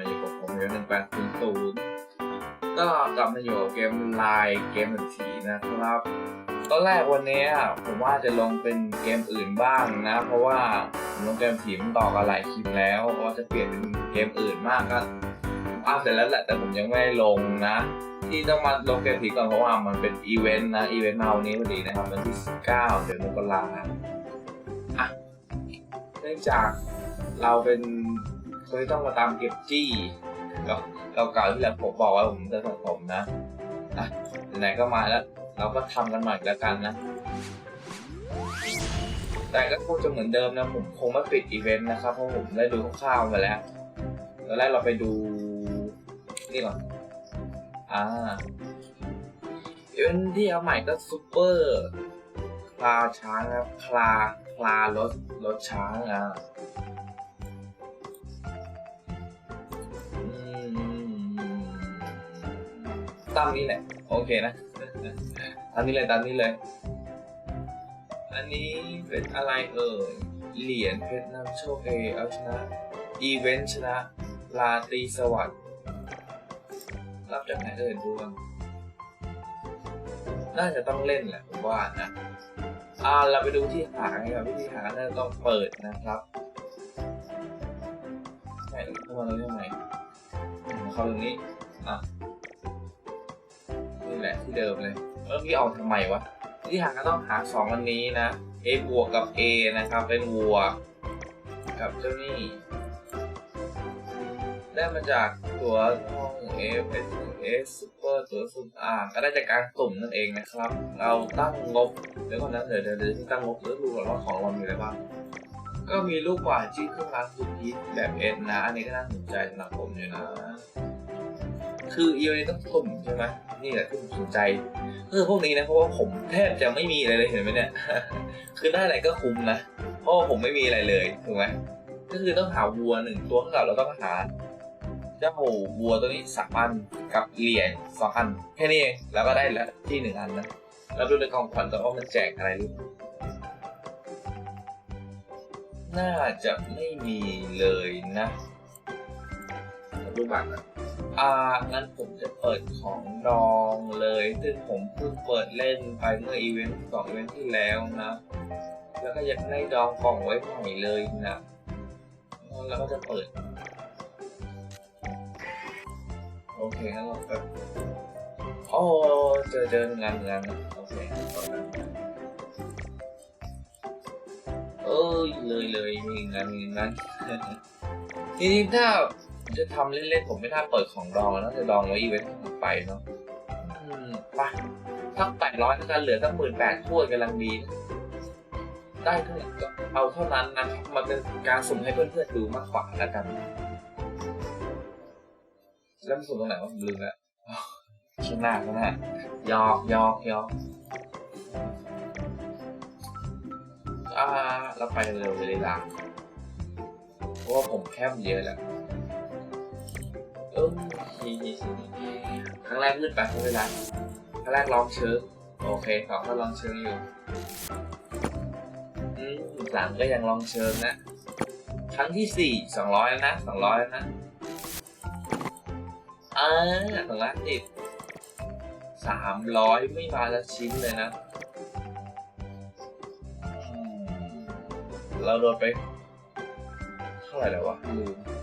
มาอยู่กับผมเรื่องหนึ่งแปดศูนย์ศูนย์ก็กลับมาอยู่กับเกมไลน์เกมหนึ่งสีนะครับ ตอนแรกวันนี้ผมว่าจะลงเป็นเกมอื่นบ้างนะ เพราะว่าผมลงเกมผีมันต่อกันหลายคลิปแล้วว่าจะเปลี่ยนเป็นเกมอื่นมากก็อ้าเสร็จแล้วแหละแต่ผมยังไม่ลงนะ ที่ต้องมาลงเกมผีก่อนเพราะว่ามันเป็นอีเวนต์นะอีเวนต์มาวันนี้พอดีนะครับวันที่19เดือนมกราอะเนื่องจากเราเป็น คนที่ต้องมาตามเก็บจี้เก่าๆที่แล้วผมบอกว่าผมจะสะสมนะอะไหนก็มาแล้ว เราก็ทำกันใหม่แล้วกันนะ แต่ก็คงจะเหมือนเดิมนะ ผมคงไม่ปิดอีเวนต์นะครับ เพราะผมได้ดูคร่าวๆมาแล้วตอนแรกเราไปดูนี่ก่อนอ่าอีเวนต์ที่เอาใหม่ก็ซูเปอร์คลาช้างครับ คลา คลารถรถช้างอะ ตามนี้แหละ โอเคนะตามนี้เลยตามนี้เลย อันนี้เป็นอะไรเอ่ย เหรียญเพชรนำโชคเอเอาชนะ อีเวนต์ชนะ ลาตีสวัสดิ์รับจากไหนเอ่ยดวงน่าจะต้องเล่นแหละผมว่านะ อ่าเราไปดูที่หาไงครับวิธีหาน่าจะต้องเปิดนะครับไหนเข้ามาตรงนี้ทำไมเข้าตรงนี้ อะ ละที่เดิมเลยเออพี่เอาทำไมวะที่หาก็ต้องหาสองอันนี้นะ A บวกกับ A นะครับเป็นวัวกับเจ้านี่ได้มาจากตัวห้อง F S S Super ตัวสุ่มอ่าก็ได้จากการสุ่มนั่นเองนะครับ เราตั้งงบเดี๋ยวก่อนนะเดี๋ยวเดี๋ยวเดี๋ยวตั้งงบแล้วดูก่อนว่าของเรามีอะไรบ้าง ก็มีลูกกวาดที่เครื่องรางสุดฮิตแบบเอ็นนะ อันนี้ก็น่าสนใจสำหรับผมอยู่นะ คืออีเวนต์ต้องสุ่มใช่ไหมนี่แหละที่ผมสนใจเออพวกนี้นะเพราะว่าผมแทบจะไม่มีอะไรเลยเห็นไหมเนี่ย คือได้อะไรก็คุ้มนะเพราะผมไม่มีอะไรเลยถูกไหมก็คือต้องหาวัวหนึ่งตัวกับเราต้องหาเจ้าวัวตัวนี้สามอันกับเหรียญสองอันแค่นี้เองแล้วก็ได้ล้วที่หนึ่งอันนะแล้วดูในกองขวัญตัวว่ามันแจกอะไรหรือเปล่าน่าจะไม่มีเลยนะรูปบัตรนะ อ่างั้นผมจะเปิดของดองเลย ซึ่งผมเพิ่งเปิดเล่นไปเมื่ออีเวนต์สองอีเวนต์ที่แล้วนะ แล้วก็ยังได้ดองกล่องไว้ใหม่เลยนะ แล้วก็จะเปิด โอเคงั้นเราไปโอ้เจอเจองานงานโอเคตอนนั้นเอ้ยเลยเลยมีงานมีงานจริงๆถ้า จะทำเล่นๆผมไม่น่าเปิดของดองนะจะดองไว้อีเวนต์ต่อไปเนาะอืมไปสักแปดร้อยกันเหลือสักหมื่นแปดทั่วกำลังดีนะได้เท่าไหร่ก็เอาเท่านั้นนะครับมันเป็นการสุ่มให้เพื่อนๆดูมากกว่าแล้วกัน แล้วมันสุ่มตรงไหนวะผมลืมแล้วอ้าวข้างหน้าข้างหน้ายอกยอกยอกอ่าเราไปเร็วเลยล่ะเพราะว่าผมแคบเยอะแล้ว เออฮีฮีฮีครั้งแรกมืดไปไม่เป็นไรครั้งแรกลองเชิงโอเคสองก็ลองเชิงอยู่อืมสามก็ยังลองเชิงนะ ครั้งที่สี่สองร้อยนะสองร้อยนะอ่าสองร้อยสิบสามร้อยไม่มาละชิ้นเลยนะ เราโดนไปเท่าไหร่แล้ววะลืม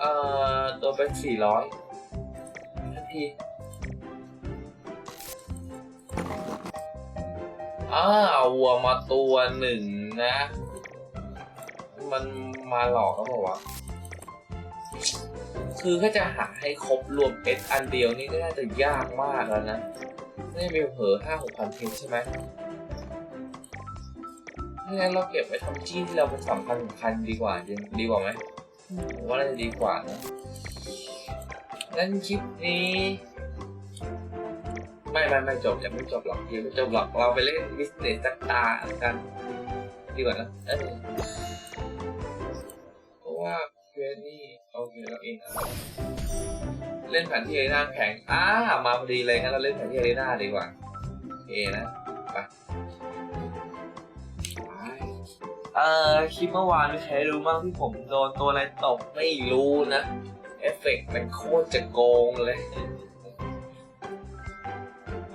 เอ่อตัวเป็นสี่ร้อยทันทีอ้าววัวมาตัวหนึ่งนะ มันมาหลอกเขาบอกว่าคือถ้าจะหาให้ครบรวมเพชรอันเดียวนี่ก็น่าจะยากมากแล้วนะนี่มีเผลอห้าหกพันเพชรใช่ไหมไม่งั้นเราเก็บไว้ทำจี้ที่เราเป็นสำคัญสำคัญดีกว่าดีกว่าไหม ผมว่าน่าจะดีกว่านะงั้นคลิปนี้ ไม่ไม่ไม่จบยังไม่จบหรอกยังไม่จบหรอกเราไปเล่นบิสเนสสักตากันดีกว่านะเออเพราะว่าเควสนี่โอเคเราเองนะเล่นแผนที่อารีนาแข่งอ้ามาพอดีเลยงั้นเราเล่นแผนที่อารีนาดีกว่าโอเคนะไป เอ่อคลิปเมื่อวานมีใครรู้บ้างที่ผมโดนตัวอะไรตกไม่รู้นะ เอฟเฟกต์มันโคตรจะโกงเลย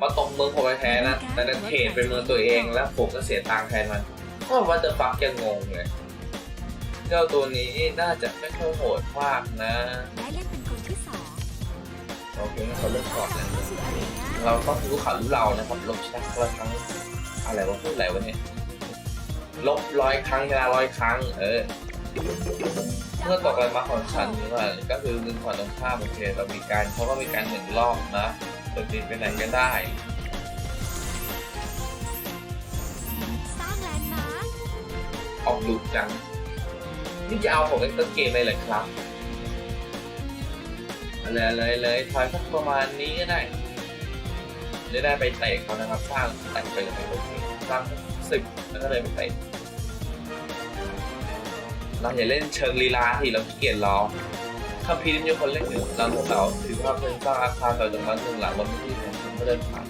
มาตกเมืองผมแท้ๆนะ แต่ดันเทรดเป็นเมืองตัวเองแล้วผมก็เสียตังค์แทนมันก็ว่าจะฟักยังงงเลยเจ้าตัวนี้น่าจะไม่ค่อยโหดมากนะได้เล่นเป็นคนที่สองโอเคงั้นเขาเริ่มก่อนเลยเข้าสู่อารีนาเราต้องรู้ข่าวรู้เรานะครับลบชนะร้อยครั้งอะไรวะพูดอะไรวะเนี่ย ลบร้อยครั้งชนะร้อยครั้ง เออ เมื่อตกอะไรมาของฉันหรือว่าก็คือมือขวาตรงข้ามโอเคเรามีการเขาก็มีการหนึ่งรอบนะเดินดินไปไหนก็ได้สร้างแลนด์มาร์คออกดุจัง นี่จะเอาผมเป็นต้นเกมเลยเหรอครับเลยเลยเลยทอยสักประมาณนี้ก็ได้จะได้ไปเตะเขานะครับ สร้างแต่งไปเลยโอเคสร้างสิบ แล้วก็เลยไปเตะเราอย่าเล่นเชิงลีลาที่เราขี้เกียจรอถ้าพีนมีคนเล่นอยู่เราพวกเราถือว่าเป็นสร้างอาคารต่อจากนั้นหนึ่งหลังบนที่ของฉันก็เดินผ่าน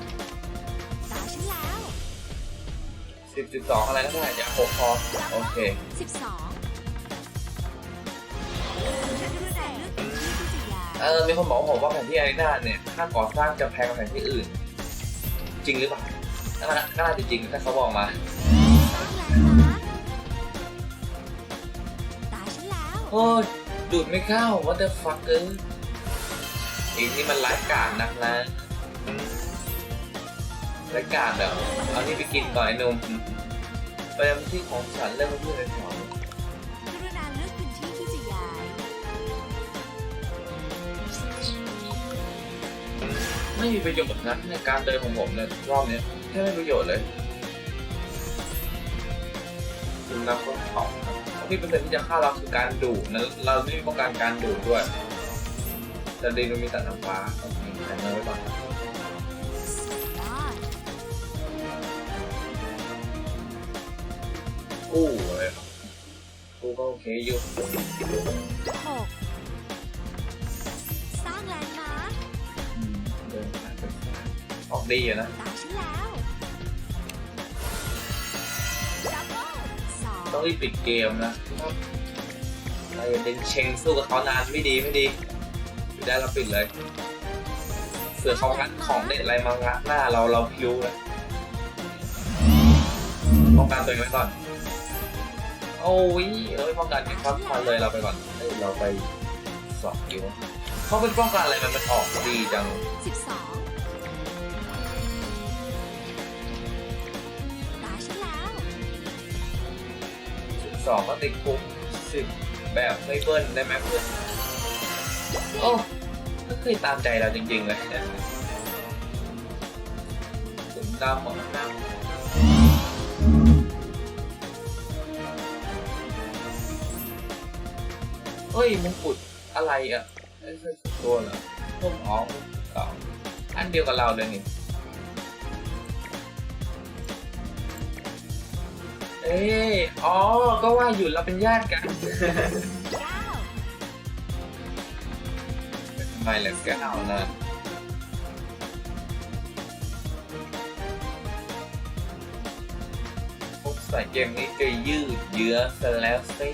ตาฉันแล้วสิบจุดสองอะไรก็ได้อย่าหกพอโอเคสิบสองฉันรู้แต่เลือกเป็นที่ที่จะยาเออมีคนบอกว่าผมว่าแผนที่อารีนาเนี่ยค่าก่อสร้างจะแพงกว่าแผนที่อื่น จริงหรือเปล่าก็น่าก็น่าจะจริงถ้าเขาบอกมา ตาฉันแล้ว โอ้ยดูดไม่เข้า what the fuck เอออีกนี่มันร้ายกาจนักนะร้ายกาจแบบเอานี่ไปกินก่อนไอ้หนุ่มไปทำที่ของฉันเรื่องที่อะไรแถวกรุณาเลือกเป็นที่ที่จะย้าย ไม่มีประโยชน์นะในการเดินของผมเนี่ยรอบเนี้ยแค่ไม่มีประโยชน์เลย คุณนับต้นเขาครับที่เปอร์เซ็นต์ที่จะฆ่าเราคือการดูดนะเราไม่มีป้องกันการดูดด้วยแต่ดีมันมีแต่น้ำฟ้าโอเคแต่เงินไว้ก่อนยอดกู้เลยครับกู้ก็โอเคอยู่หกสร้างแลนด์มาร์คอืมเดินผ่านไปออกดีอยู่นะ สองต้องรีบปิดเกมนะเราจะเป็นเชงสู้กับเขานานไม่ดีไม่ดีอยู่ได้เราปิดเลยเสือเขางัดของเด็ดอะไรมางัดหน้าเราเราพิ้วเลยป้องกันตัวเองไว้ก่อน โอ้ยเอ้ยป้องกันไม่ครับมาเลยเราไปก่อนเอ้ยเราไปสอบคิวเขาเป็นป้องกันอะไรมันมันออกดีจัง สองก็ติดคุกสิบแบบไม่เบิ้ลได้ไหมเพื่อนโอ้ก็เคยตามใจเราจริงๆเลยถึงดำหมดดำเฮ้ยมงกุฎอะไรอะตัวเหรอพวกอ๋อเก่าอันเดียวกับเราเลยนี่ เอ้ยอ๋อ ก็ว่าอยู่เราเป็นญาติกันทำไมเหลือเก้านะพวกสายเกมนี้จะยืดเยื้อซะแล้วสิ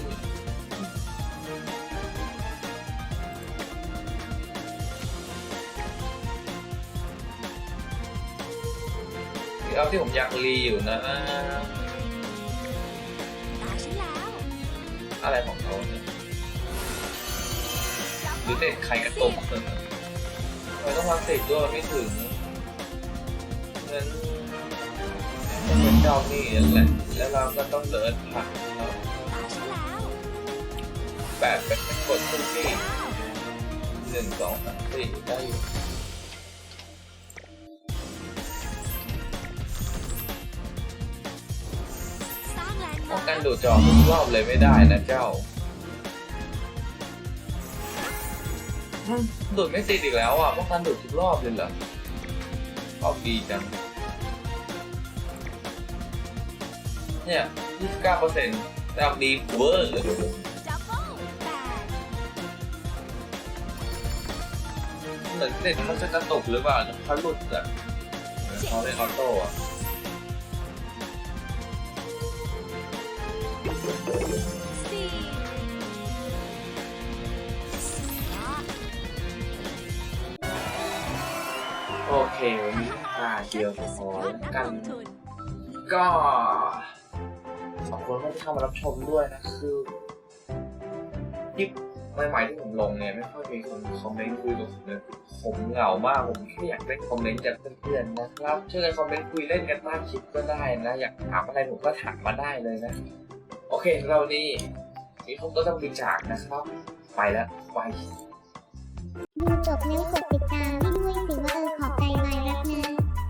เอาที่ผมอยากรีอยู่นะ อะไรของเขาเนี่ยหรือเด็กใครกระตุกเลยทำไมต้องวางติดด้วยไม่ถึงงั้นต้องเป็นเจ้านี่แหละแล้วเราก็ต้องเดินผ่านแล้วแปดเป็นกดทุกที่หนึ่งสองสามสี่ได้อยู่ แลนด์ป้อมางร์กันคดูดจอทุกรอบเลยไม่ได้นะเจ้าอืมดูดไม่ติดอีกแล้วอะป้องกันดูดทุกรอบเลยเหรอรอบดีจัง เนี่ย29เปอร์เซ็นต์แต่ออกดีเวอร์เลแปดเหมือนเด็กมันจะกระตุกหรือเปล่าเขาหลุดอะเขาเล่นออโต้อะ โอเควันนี้ตาเดียวพอแล้วกัน ก็ขอบคุณที่เข้ามารับชมด้วยนะ คือคลิปใหม่ๆที่ผมลงเนี่ยไม่ค่อยมีคนคอมเมนต์คุยกับผมเลยผมเหงามากผมแค่อยากได้คอมเมนต์จากเพื่อนๆนะครับช่วยกันคอมเมนต์คุยเล่นกันใต้คลิปก็ได้นะ อยากถามอะไรผมก็ถามมาได้เลยนะ โอเคเรานี่นี่ผมก็ต้องบริจาคนะครับ ไปแล้วไปดูจบแล้วกดติดตามให้ด้วยสิว่าเออ